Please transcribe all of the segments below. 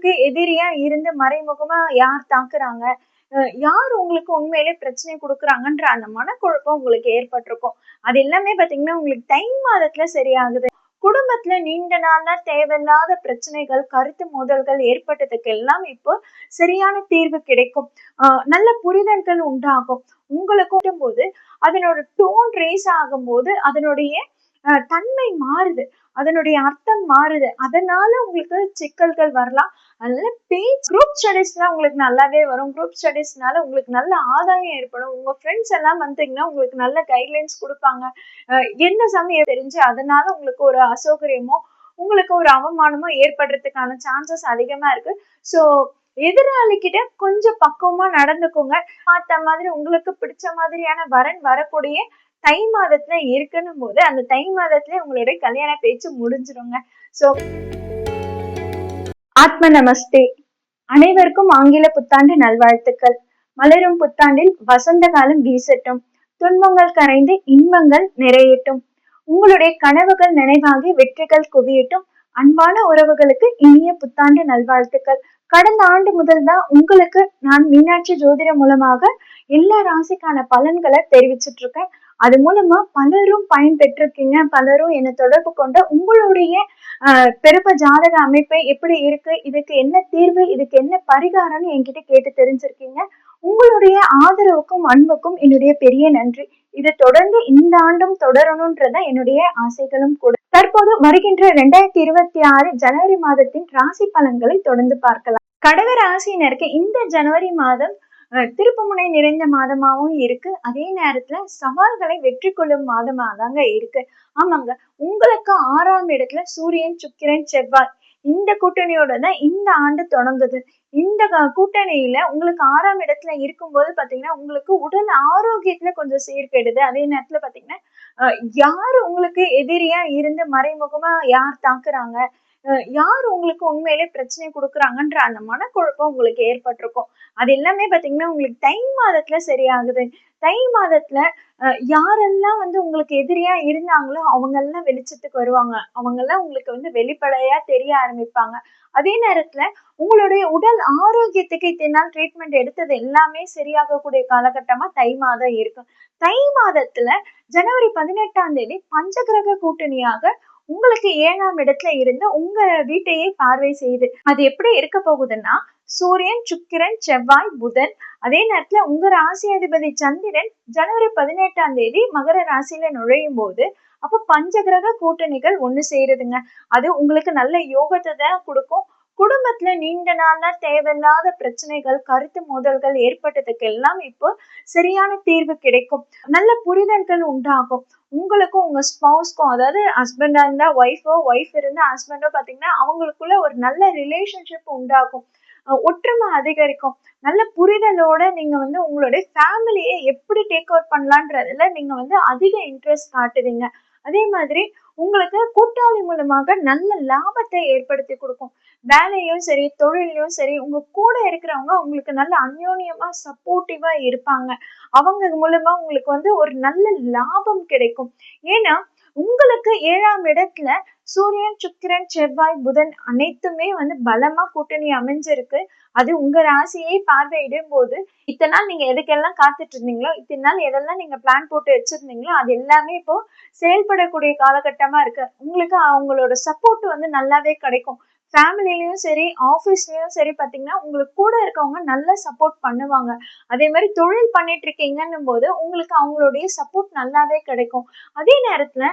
உங்களுக்கு எதிரியா இருந்து மறைமுகமா யார் தாக்குறாங்க? யார் உங்களுக்கு உண்மையிலே பிரச்சனை கொடுக்குறாங்கன்ற அந்த மனக்குழப்பம் உங்களுக்கு ஏற்பட்டிருக்கும். அது எல்லாமே பாத்தீங்கன்னா உங்களுக்கு தை மாதத்துல சரியாகுது. குடும்பத்துல நீண்ட நாளா தேவையில்லாத பிரச்சனைகள் கருத்து மோதல்கள் ஏற்பட்டதுக்கு எல்லாம் இப்போ சரியான தீர்வு கிடைக்கும். ஆஹ் நல்ல புரிதல்கள் உண்டாகும். உங்களுக்கு போது அதனோட டோன் ரேஸ் ஆகும் போது அதனுடைய தன்மை மாறுது. அதனுடைய அர்த்தம் மாறுது. அதனால உங்களுக்கு சிக்கல்கள் வரலாம். அதனால பேஜ் குரூப் ஸ்டடீஸ்னா உங்களுக்கு நல்லாவே வரும். குரூப் ஸ்டடீஸ்னால உங்களுக்கு நல்ல ஆதாயம் ஏற்படும். உங்க ஃப்ரெண்ட்ஸ் எல்லாம் வந்தீங்கன்னா உங்களுக்கு நல்ல கைட்லைன்ஸ் கொடுப்பாங்க. என்ன சமயம் தெரிஞ்சு அதனால உங்களுக்கு ஒரு அசௌகரியமோ உங்களுக்கு ஒரு அவமானமோ ஏற்படுறதுக்கான சான்சஸ் அதிகமா இருக்கு. ஸோ எதிராளிக்கிட்ட கொஞ்சம் பக்குவமா நடந்துக்கோங்க. பார்த்த மாதிரி உங்களுக்கு பிடிச்ச மாதிரியான வரன் வரக்கூடிய தை மாதத்துல இருக்கணும் போது அந்த தை மாதத்துல உங்களுடைய கல்யாண பேச்சு முடிஞ்சிருங்க. சோ ஆத்ம நமஸ்தே. அனைவருக்கும் ஆங்கில புத்தாண்டு நல்வாழ்த்துக்கள். மலரும் புத்தாண்டில் வசந்த காலம் வீசட்டும். துன்பங்கள் கரைந்து இன்பங்கள் நிறையட்டும். உங்களுடைய கனவுகள் நினைவாகி வெற்றிகள் குவியட்டும். அன்பான உறவுகளுக்கு இனிய புத்தாண்டு நல்வாழ்த்துக்கள். கடந்த ஆண்டு முதல் தான் உங்களுக்கு நான் மீனாட்சி ஜோதிடம் மூலமாக எல்லா ராசிக்கான பலன்களை தெரிவிச்சுட்டு இருக்கேன் அது மூலமா பலரும் பயன்பெற்றிருக்கீங்க. பலரும் என்னை தொடர்பு கொண்ட உங்களுடைய ஆஹ் பெருப்ப ஜாதக அமைப்பை எப்படி இருக்கு? இதுக்கு என்ன தீர்வு? இதுக்கு என்ன பரிகாரம்னு என்கிட்ட கேட்டு தெரிஞ்சிருக்கீங்க. உங்களுடைய ஆதரவுக்கும் அன்புக்கும் என்னுடைய பெரிய நன்றி. இது தொடர்ந்து இந்த ஆண்டும் தொடரணும்ன்றத என்னுடைய ஆசைகளும் கூட. தற்போது வருகின்ற இரண்டாயிரத்தி இருபத்தி ஆறு ஜனவரி மாதத்தின் ராசி பலன்களை தொடர்ந்து பார்க்கலாம். கடக ராசியினருக்கு இந்த ஜனவரி மாதம் திருப்புமுனை நிறைந்த மாதமாகவும் இருக்கு. அதே நேரத்துல சவால்களை வெற்றி கொள்ளும் மாதமாக தாங்க இருக்கு. ஆமாங்க உங்களுக்கு ஆறாம் இடத்துல சூரியன் சுக்கிரன் செவ்வாய் இந்த கூட்டணியோட தான் இந்த ஆண்டு தொடங்குது. இந்த கூட்டணியில உங்களுக்கு ஆறாம் இடத்துல இருக்கும்போது பாத்தீங்கன்னா உங்களுக்கு உடல் ஆரோக்கியத்துல கொஞ்சம் சீர்கெடுது. அதே நேரத்துல பாத்தீங்கன்னா யார் உங்களுக்கு எதிரியா இருந்து மறைமுகமா யார் தாக்குறாங்க? யார் உங்களுக்கு உண்மையிலே பிரச்சனை கொடுக்குறாங்கன்ற அந்த மனக்குழப்பம் உங்களுக்கு ஏற்பட்டிருக்கும். அது எல்லாமே பார்த்தீங்கன்னா உங்களுக்கு தை மாதத்துல சரியாகுது. தை மாதத்துல யாரெல்லாம் வந்து உங்களுக்கு எதிரியா இருந்தாங்களோ அவங்க எல்லாம் வெளிச்சத்துக்கு வருவாங்க. அவங்க எல்லாம் உங்களுக்கு வந்து வெளிப்படையா தெரிய ஆரம்பிப்பாங்க. அதே நேரத்துல உங்களுடைய உடல் ஆரோக்கியத்துக்கு இத்தனை நாள் ட்ரீட்மெண்ட் எடுத்தது எல்லாமே சரியாகக்கூடிய காலகட்டமா தை மாதம் இருக்கும் தை மாதத்துல ஜனவரி பதினெட்டாம் தேதி பஞ்சகிரக கூட்டணியாக உங்களுக்கு ஏழாம் இடத்துல இருந்து உங்க வீட்டையே பார்வை செய்யுது அது எப்படி இருக்க போகுதுன்னா சூரியன் சுக்கிரன் செவ்வாய் புதன் அதே நேரத்துல உங்க ராசி அதிபதி சந்திரன் ஜனவரி பதினெட்டாம் தேதி மகர ராசியில நுழையும் போது அப்ப பஞ்சகிரக கூட்டணிகள் ஒண்ணு செய்யறதுங்க அது உங்களுக்கு நல்ல யோகத்தை தான் கொடுக்கும். குடும்பத்துல நீண்ட நாளா தேவையில்லாத பிரச்சனைகள் கருத்து மோதல்கள் ஏற்பட்டதுக்கு எல்லாம் இப்போ சரியான தீர்வு கிடைக்கும். நல்ல புரிதல்கள் உண்டாகும். உங்களுக்கும் உங்க ஸ்பவுஸ்க்கும் அதாவது ஹஸ்பண்டா இருந்தா ஒய்ஃபோ ஒய்ஃப் இருந்தா ஹஸ்பண்டோ பாத்தீங்கன்னா அவங்களுக்குள்ள ஒரு நல்ல ரிலேஷன்ஷிப் உண்டாகும். ஒற்றுமை அதிகரிக்கும். நல்ல புரிதலோட நீங்க வந்து உங்களுடைய ஃபேமிலியை எப்படி டேக் அவுட் பண்ணலான்றதுல நீங்க வந்து அதிக இன்ட்ரெஸ்ட் காட்டுவீங்க. அதே மாதிரி உங்களுக்கு கூட்டாளி மூலமாக நல்ல லாபத்தை ஏற்படுத்தி கொடுக்கும். வேலையும் சரி தொழிலையும் சரி உங்க கூட இருக்கிறவங்க உங்களுக்கு நல்ல அந்யோன்யமா சப்போர்ட்டிவா இருப்பாங்க. அவங்க மூலமா உங்களுக்கு வந்து ஒரு நல்ல லாபம் கிடைக்கும். ஏன்னா உங்களுக்கு ஏழாம் இடத்துல சூரியன் சுக்கிரன் செவ்வாய் புதன் அனைத்துமே வந்து பலமா கூட்டணி அமைஞ்சிருக்கு. அது உங்க ராசியை பார்வையிடும் போது இத்தனை நாள் நீங்க எதுக்கெல்லாம் காத்துட்டு இருந்தீங்களோ இத்தனை நாள் எதெல்லாம் நீங்க பிளான் போட்டு வச்சிருந்தீங்களோ அது எல்லாமே இப்போ செயல்படக்கூடிய காலகட்டமா இருக்கு. உங்களுக்கு அவங்களோட சப்போர்ட் வந்து நல்லாவே கிடைக்கும். ஃபேமிலிலையும் சரி ஆஃபீஸ்லயும் சரி பார்த்தீங்கன்னா உங்களுக்கு கூட இருக்கவங்க நல்லா சப்போர்ட் பண்ணுவாங்க. அதே மாதிரி தொழில் பண்ணிட்டு இருக்கீங்கன்னும் போது உங்களுக்கு அவங்களுடைய சப்போர்ட் நல்லாவே கிடைக்கும். அதே நேரத்தில்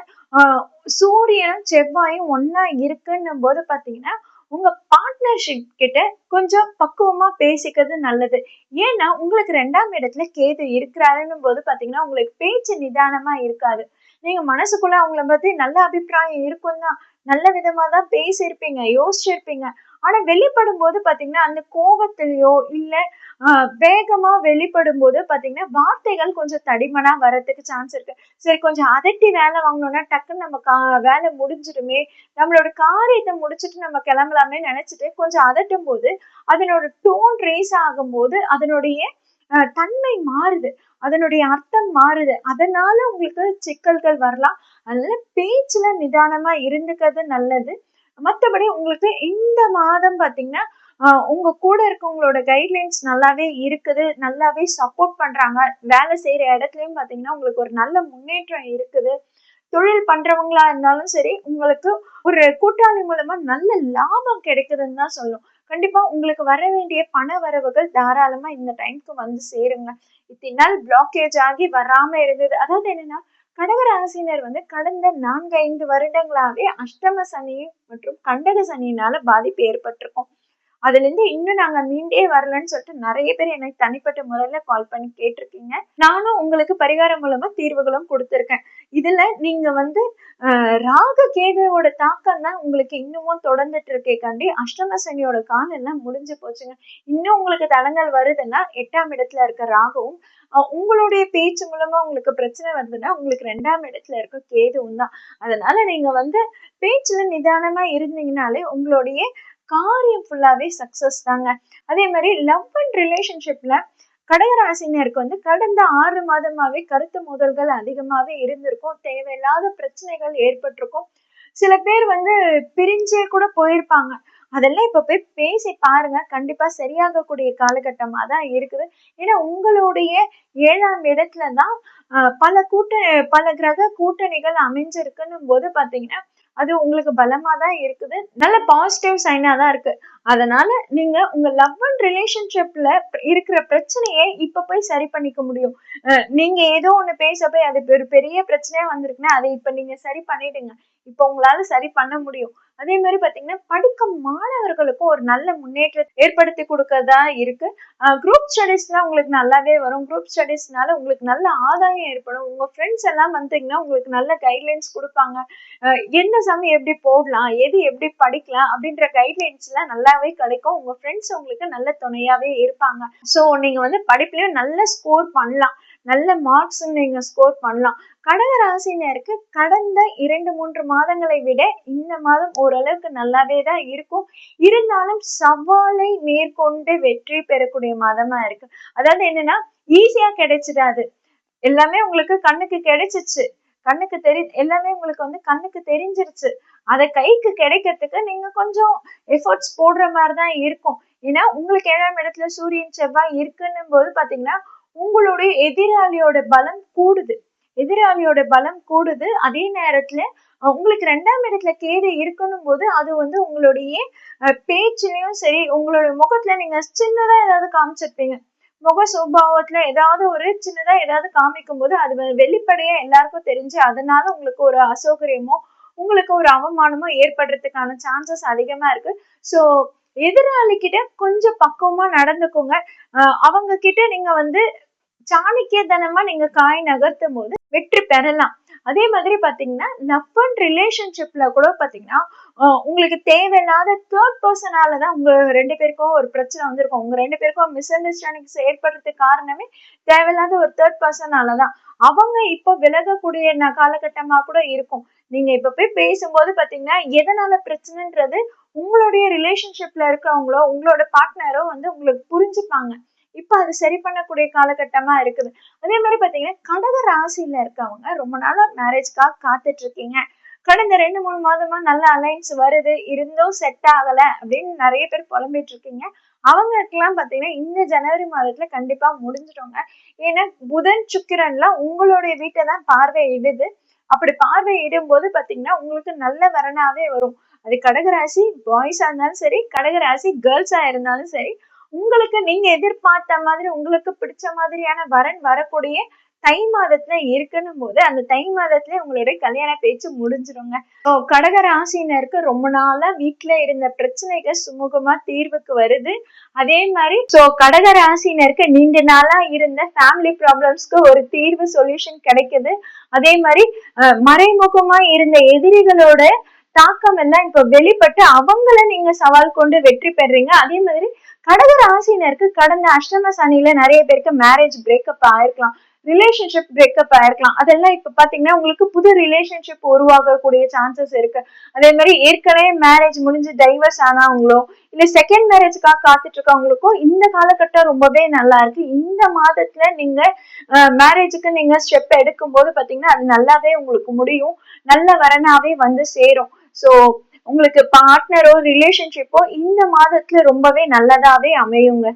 சூரியனும் செவ்வாயும் ஒன்னா இருக்குன்னும் போது பார்த்தீங்கன்னா உங்க பார்ட்னர்ஷிப் கிட்ட கொஞ்சம் பக்குவமா பேசிக்கிறது நல்லது. ஏன்னா உங்களுக்கு ரெண்டாம் இடத்துல கேது இருக்கிறாருன்னும் போது பாத்தீங்கன்னா உங்களுக்கு பேச்சு நிதானமா இருக்காது. நீங்க மனசுக்குள்ள அவங்கள பத்தி நல்ல அபிப்பிராயம் இருக்கும் தான் நல்ல விதமா தான் பேசியிருப்பீங்க யோசிச்சிருப்பீங்க. ஆனா வெளிப்படும் போது பாத்தீங்கன்னா அந்த கோபத்திலயோ இல்ல வேகமா வெளிப்படும் போது பாத்தீங்கன்னா வார்த்தைகள் கொஞ்சம் தடிமனா வரத்துக்கு சான்ஸ் இருக்கு. சரி கொஞ்சம் அதட்டி வேலை வாங்கணும்னா டக்குன்னு நம்ம கா வேலை முடிஞ்சிடுமே. நம்மளோட காரியத்தை முடிச்சுட்டு நம்ம கிளம்பலாமே நினைச்சிட்டு கொஞ்சம் அதட்டும் போது அதனோட டோன் ரேஸ் ஆகும் போது அதனுடைய தன்மை மாறுது. அதனுடைய அர்த்தம் மாறுது. அதனால உங்களுக்கு சிக்கல்கள் வரலாம். அதனால பேச்சுல நிதானமா இருந்துக்கிறது நல்லது. மற்றபடி உங்களுக்கு இந்த மாதம் பார்த்தீங்கன்னா உங்க கூட இருக்கவங்களோட கைட்லைன்ஸ் நல்லாவே இருக்குது. நல்லாவே சப்போர்ட் பண்றாங்க. வேலை செய்யற இடத்துலயும் பாத்தீங்கன்னா உங்களுக்கு ஒரு நல்ல முன்னேற்றம் இருக்குது. தொழில் பண்றவங்களா இருந்தாலும் சரி உங்களுக்கு ஒரு கூட்டாளி மூலமா நல்ல லாபம் கிடைக்குதுன்னு தான் சொல்லும் கண்டிப்பா உங்களுக்கு வர வேண்டிய பண வரவுகள் தாராளமா இந்த டைம்க்கு வந்து சேருங்க. இத்தனை நாள் பிளாக்கேஜ் ஆகி வராம இருந்தது. அதாவது என்னன்னா கடகராசினர் வந்து கடந்த நான்கு ஐந்து வருடங்களாகவே அஷ்டம சனி மற்றும் கண்டக சனியினால பாதிப்பு ஏற்பட்டிருக்கும். அதுல இருந்து இன்னும் நாங்க மீண்டே வரலன்னு சொல்லிட்டு நிறைய பேர் எனக்கு தனிப்பட்ட முறையில கால் பண்ணி கேட்டிருக்கீங்க. நானும் உங்களுக்கு பரிகாரம் மூலமா தீர்வுகளும் கொடுத்துருக்கேன். இதுல நீங்க வந்து ராக கேதுவோட தாக்கம் தான் உங்களுக்கு இன்னமும் தொடர்ந்துட்டு இருக்கே காண்டி அஷ்டம சனியோட காலம் எல்லாம் முடிஞ்சு போச்சுங்க. இன்னும் உங்களுக்கு தடங்கள் வருதுன்னா எட்டாம் இடத்துல இருக்க ராகவும் உங்களுடைய பேச்சு மூலமா உங்களுக்கு பிரச்சனை வருதுன்னா உங்களுக்கு ரெண்டாம் இடத்துல இருக்க கேதுவும் தான். அதனால நீங்க வந்து பேச்சுல நிதானமா இருந்தீங்கனாலே உங்களுடைய காரியம் ஃபுல்லாவே சக்சஸ் தாங்க. அதே மாதிரி லவ் அண்ட் ரிலேஷன்ஷிப்ல கடகராசினருக்கு வந்து கடந்த ஆறு மாதமாவே கருத்து மோதல்கள் அதிகமாவே இருந்திருக்கும். தேவையில்லாத பிரச்சனைகள் ஏற்பட்டிருக்கும். சில பேர் வந்து பிரிஞ்சே கூட போயிருப்பாங்க. அதெல்லாம் இப்ப போய் பேசி பாருங்க. கண்டிப்பா சரியாகக்கூடிய காலகட்டமா தான் இருக்குது. ஏன்னா உங்களுடைய ஏழாம் இடத்துல தான் பல கூட்ட பல கிரக கூட்டணிகள் அமைஞ்சிருக்குன்னும் போது பாத்தீங்கன்னா அது உங்களுக்கு பலமா தான் இருக்குது. நல்ல பாசிட்டிவ் சைனா தான் இருக்கு. அதனால நீங்க உங்க லவ் அண்ட் ரிலேஷன்ஷிப்ல இருக்கிற பிரச்சனையை இப்ப போய் சரி பண்ணிக்க முடியும். நீங்க ஏதோ ஒண்ணு பேச போய் அது ஒரு பெரிய பிரச்சனையா வந்திருக்குன்னா அதை இப்ப நீங்க சரி பண்ணிடுங்க. இப்ப உங்களால சரி பண்ண முடியும். அதே மாதிரி பாத்தீங்கன்னா படிக்கும் மாணவர்களுக்கும் ஒரு நல்ல முன்னேற்றத்தை ஏற்படுத்தி கொடுக்கறதா இருக்கு. குரூப் ஸ்டடிஸ்னா உங்களுக்கு நல்லாவே வரும். குரூப் ஸ்டடிஸ்னால உங்களுக்கு நல்ல ஆதாயம் ஏற்படும். உங்க ஃப்ரெண்ட்ஸ் எல்லாம் வந்தீங்கன்னா உங்களுக்கு நல்ல கைட்லைன்ஸ் கொடுப்பாங்க. எந்த சமயம் எப்படி போடலாம் எது எப்படி படிக்கலாம் அப்படின்ற கைட்லைன்ஸ் எல்லாம் நல்லாவே கிடைக்கும். உங்க ஃப்ரெண்ட்ஸ் உங்களுக்கு நல்ல துணையாவே இருப்பாங்க. ஸோ நீங்க வந்து படிப்புலயும் நல்ல ஸ்கோர் பண்ணலாம். நல்ல மார்க்ஸ் நீங்க ஸ்கோர் பண்ணலாம். கடக ராசினருக்கு கடந்த இரண்டு மூன்று மாதங்களை விட இந்த மாதம் ஓரளவுக்கு நல்லாவே தான் இருக்கும். இருந்தாலும் சவாலை மேற்கொண்டு வெற்றி பெறக்கூடிய மாதமா இருக்கு. அதாவது என்னன்னா ஈஸியா கிடைச்சிடாது. எல்லாமே உங்களுக்கு கண்ணுக்கு கிடைச்சிச்சு. கண்ணுக்கு தெரி எல்லாமே உங்களுக்கு வந்து கண்ணுக்கு தெரிஞ்சிருச்சு. அதை கைக்கு கிடைக்கிறதுக்கு நீங்க கொஞ்சம் எஃபர்ட்ஸ் போடுற மாதிரிதான் இருக்கும். ஏன்னா உங்களுக்கு ஏழாம் இடத்துல சூரியன் செவ்வாய் இருக்குன்னும் போது பாத்தீங்கன்னா உங்களுடைய எதிராளியோட பலம் கூடுது. எதிராளியோட பலம் கூடுது. அதே நேரத்துல உங்களுக்கு ரெண்டாம் இடத்துல கேது இருக்கணும் போது அது வந்து உங்களுடைய பேச்சுலயும் சரி உங்களோட முகத்துல நீங்க சின்னதா ஏதாவது காமிச்சிருப்பீங்க. முக சுபாவத்துல ஏதாவது ஒரு சின்னதா ஏதாவது காமிக்கும் போது அது வெளிப்படையா எல்லாருக்கும் தெரிஞ்சு அதனால உங்களுக்கு ஒரு அசௌகரியமோ உங்களுக்கு ஒரு அவமானமோ ஏற்படுறதுக்கான சான்சஸ் அதிகமா இருக்கு. ஸோ எதிராளி கிட்ட கொஞ்சம் பக்குவமா நடந்துக்கோங்க. அவங்க கிட்ட நீங்க வந்து சாணக்கியத்தனமா நீங்க காய் நகர்த்தும் போது வெற்றி பெறலாம். அதே மாதிரி பாத்தீங்கன்னா லவ் அண்ட் ரிலேஷன்ஷிப்ல கூட பாத்தீங்கன்னா உங்களுக்கு தேவையில்லாத தேர்ட் பர்சனாலதான் உங்க ரெண்டு பேருக்கும் ஒரு பிரச்சனை வந்திருக்கும். உங்க ரெண்டு பேருக்கும் மிஸ் அண்டர்ஸ்டாண்டிங்ஸ் ஏற்படுறதுக்கு காரணமே தேவையில்லாத ஒரு தேர்ட் பர்சனாலதான் அவங்க இப்ப விலகக்கூடிய காலகட்டமா கூட இருக்கும். நீங்க இப்ப போய் பேசும்போது பாத்தீங்கன்னா எதனால பிரச்சனைன்றது உங்களுடைய ரிலேஷன்ஷிப்ல இருக்கிறவங்களோ உங்களோட பார்ட்னரோ வந்து உங்களுக்கு புரிஞ்சுப்பாங்க. இப்ப அது சரி பண்ணக்கூடிய காலகட்டமா இருக்குது. அதே மாதிரி பாத்தீங்கன்னா கடக ராசியில இருக்கவங்க ரொம்ப நாளா மேரேஜ்க்காக காத்துட்டு இருக்கீங்க கடந்த ரெண்டு மூணு மாதமா நல்ல அலைன்ஸ் வருது இருந்தும் செட் ஆகல அப்படின்னு நிறைய பேர் புலம்பிட்டு இருக்கீங்க அவங்களுக்கெல்லாம் பாத்தீங்கன்னா இந்த ஜனவரி மாதத்துல கண்டிப்பா முடிஞ்சிடுங்க. ஏன்னா புதன் சுக்கிரன்லாம் உங்களுடைய வீட்டை தான் பார்வையிடுது அப்படி பார்வையிடும் போது பாத்தீங்கன்னா உங்களுக்கு நல்ல வரனாவே வரும். அது கடகராசி பாய்ஸா இருந்தாலும் சரி கடகராசி கேர்ள்ஸா இருந்தாலும் சரி உங்களுக்கு நீங்க எதிர்பார்த்த மாதிரி உங்களுக்கு பிடிச்ச மாதிரியான வரன் வரக்கூடிய தை மாதத்துல இருக்கணும் போது அந்த தை மாதத்துல உங்களுடைய கல்யாண பேச்சு முடிஞ்சிருங்க. கடக ராசினருக்கு ரொம்ப நாளா வீட்டுல இருந்த பிரச்சனைகள் சுமூகமா தீர்வுக்கு வருது. அதே மாதிரி சோ கடக ராசினருக்கு நீண்ட நாளா இருந்த ஃபேமிலி ப்ராப்ளம்ஸ்க்கு ஒரு தீர்வு சொல்யூஷன் கிடைக்குது. அதே மாதிரி மறைமுகமா இருந்த எதிரிகளோட தாக்கம் எல்லாம் இப்ப வெளிப்பட்டு அவங்கள நீங்க சவால் கொண்டு வெற்றி பெறீங்க. அதே மாதிரி கடக ராசினருக்கு கடந்த அஷ்டம சனியில நிறைய பேருக்கு மேரேஜ் பிரேக்கப் ஆயிருக்கலாம். ரிலேஷன்ஷிப் பிரேக்கப் ஆயிருக்கலாம். அதெல்லாம் இப்ப பாத்தீங்கன்னா உங்களுக்கு புது ரிலேஷன்ஷிப் உருவாகக்கூடிய சான்சஸ் இருக்கு. அதே மாதிரி ஏற்கனவே மேரேஜ் முடிஞ்சு டைவர்ஸ் ஆனவங்களோ இல்ல செகண்ட் மேரேஜ்க்காக காத்துட்டு இருக்கவங்களுக்கும் இந்த காலகட்டம் ரொம்பவே நல்லா இருக்கு. இந்த மாதத்துல நீங்க மேரேஜுக்கு நீங்க ஸ்டெப் எடுக்கும் போது பாத்தீங்கன்னா அது நல்லாவே உங்களுக்கு முடியும். நல்ல வரனாவே வந்து சேரும். ஸோ உங்களுக்கு பார்ட்னரோ ரிலேஷன்ஷிப்போ இந்த மாதத்துல ரொம்பவே நல்லதாவே அமையுங்க.